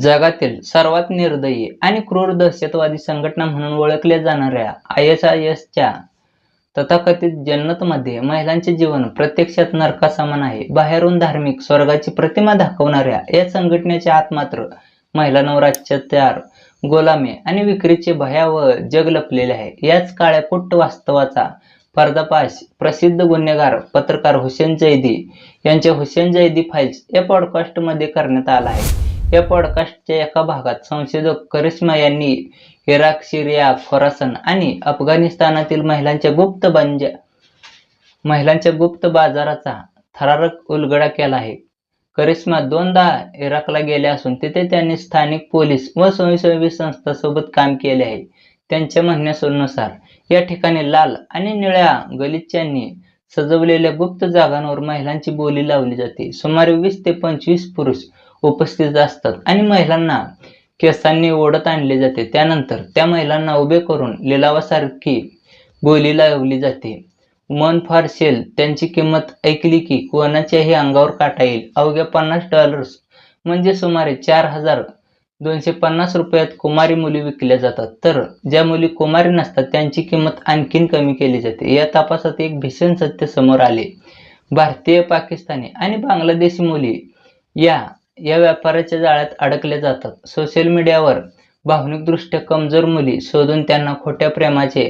जगातील सर्वात निर्दयी आणि क्रूर दहशतवादी संघटना म्हणून ओळखल्या जाणाऱ्या आय एस आय एसच्या तथाकथित जन्नतमध्ये महिलांचे जीवन प्रत्यक्षात नरकासमान आहे. बाहेरून धार्मिक स्वर्गाची प्रतिमा दाखवणाऱ्या या संघटनेच्या आत मात्र महिलांवर अत्याचार गोलामी आणि विक्रीचे भयावह जग लपलेले आहे. याच काळ्या कुट्ट वास्तवाचा पर्दापाश प्रसिद्ध गुन्हेगार पत्रकार हुसेन जैदी यांच्या हुसेन जैदी फाईल्स या पॉडकास्टमध्ये करण्यात आला आहे. या पॉडकास्टच्या एका भागात संशोधक करिश्मा यांनी इराक सिरिया खोरासन आणि अफगाणिस्तानातील महिलांच्या गुप्त बंजा महिलांच्या गुप्त बाजाराचा थरारक उलगडा केला आहे. करिश्मा दोनदा इराकला गेल्या असून तिथे त्यांनी स्थानिक पोलीस व स्वयंसेवी संस्थांसोबत काम केले आहे. त्यांच्या म्हणण्यानुसार या ठिकाणी लाल आणि निळ्या गलिच्यांनी सजवलेल्या गुप्त जागांवर महिलांची बोली लावली जाते. सुमारे वीस ते पंचवीस पुरुष उपस्थित असतात. आणि महिलांना केसांनी ओढत आणले जाते. त्यानंतर त्या महिलांना उभे करून लिलावासारखी बोली लावली जाते. मन फॉर सेल त्यांची किंमत ऐकली की कोणाच्याही अंगावर काटा येईल. अवघ्या पन्नास डॉलर्स म्हणजे सुमारे चार हजार दोनशे पन्नास रुपयात कुमारी मुली विकल्या जातात. तर ज्या मुली कुमारी नसतात त्यांची किंमत आणखीन कमी केली जाते. या तपासात एक भीषण सत्य समोर आले. भारतीय पाकिस्तानी आणि बांगलादेशी मुली या या व्यापाराच्या जाळ्यात अडकल्या जातात. सोशल मीडियावर भावनिकदृष्ट्या कमजोर मुली शोधून त्यांना खोट्या प्रेमाचे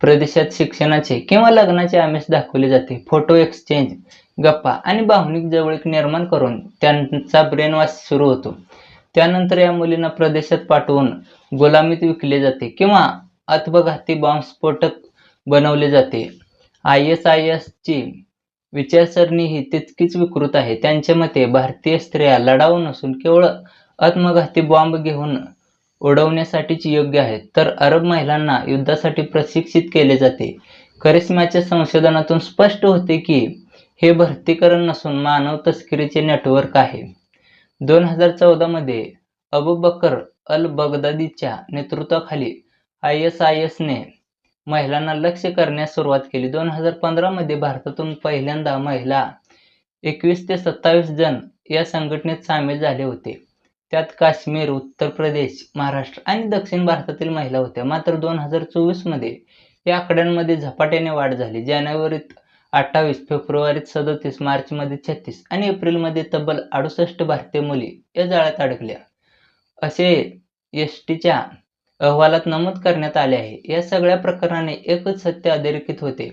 प्रदेशात शिक्षणाचे किंवा लग्नाचे आमिष दाखवले जाते. फोटो एक्सचेंज गप्पा आणि भावनिक जवळीक निर्माण करून त्यांचा ब्रेनवॉश सुरू होतो. त्यानंतर या मुलींना प्रदेशात पाठवून गुलामीत विकले जाते किंवा आत्मघाती बॉम्बस्फोटक बनवले जाते. आय एस आय एसची विचारसरणी ही तितकीच विकृत आहे. त्यांच्या मते भारतीय स्त्रिया लढाऊ नसून केवळ आत्मघाती बॉम्ब घेऊन उडवण्यासाठीच योग्य आहेत. तर अरब महिलांना युद्धासाठी प्रशिक्षित केले जाते. करिश्माच्या संशोधनातून स्पष्ट होते की हे भरतीकरण नसून मानव तस्करीचे नेटवर्क आहे. दोन हजार चौदामध्ये अबू बकर अल बगदादीच्या नेतृत्वाखाली आय एस आय एसने महिलांना लक्ष्य करण्यास सुरुवात केली. दोन हजार पंधरामध्ये भारतातून पहिल्यांदा महिला एकवीस ते सत्तावीस जण या संघटनेत सामील झाले होते. त्यात काश्मीर उत्तर प्रदेश महाराष्ट्र आणि दक्षिण भारतातील महिला होत्या. मात्र दोन हजार चोवीसमध्ये या आकड्यांमध्ये झपाट्याने वाढ झाली. जानेवारीत अठ्ठावीस फेब्रुवारीत सदतीस मार्चमध्ये छत्तीस आणि एप्रिलमध्ये तब्बल अडुसष्ट भारतीय मुली या जाळ्यात अडकल्या. असे एस टीच्या अहवालात नमूद करण्यात आले आहे. या सगळ्या प्रकरणाने एकच सत्य अधोरेखित होते.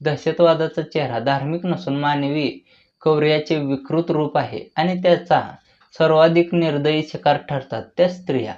दहशतवादाचा चेहरा धार्मिक नसून मानवी कौर्याचे विकृत रूप आहे आणि त्याचा सर्वाधिक निर्दयी शिकार ठरतात त्या स्त्रिया.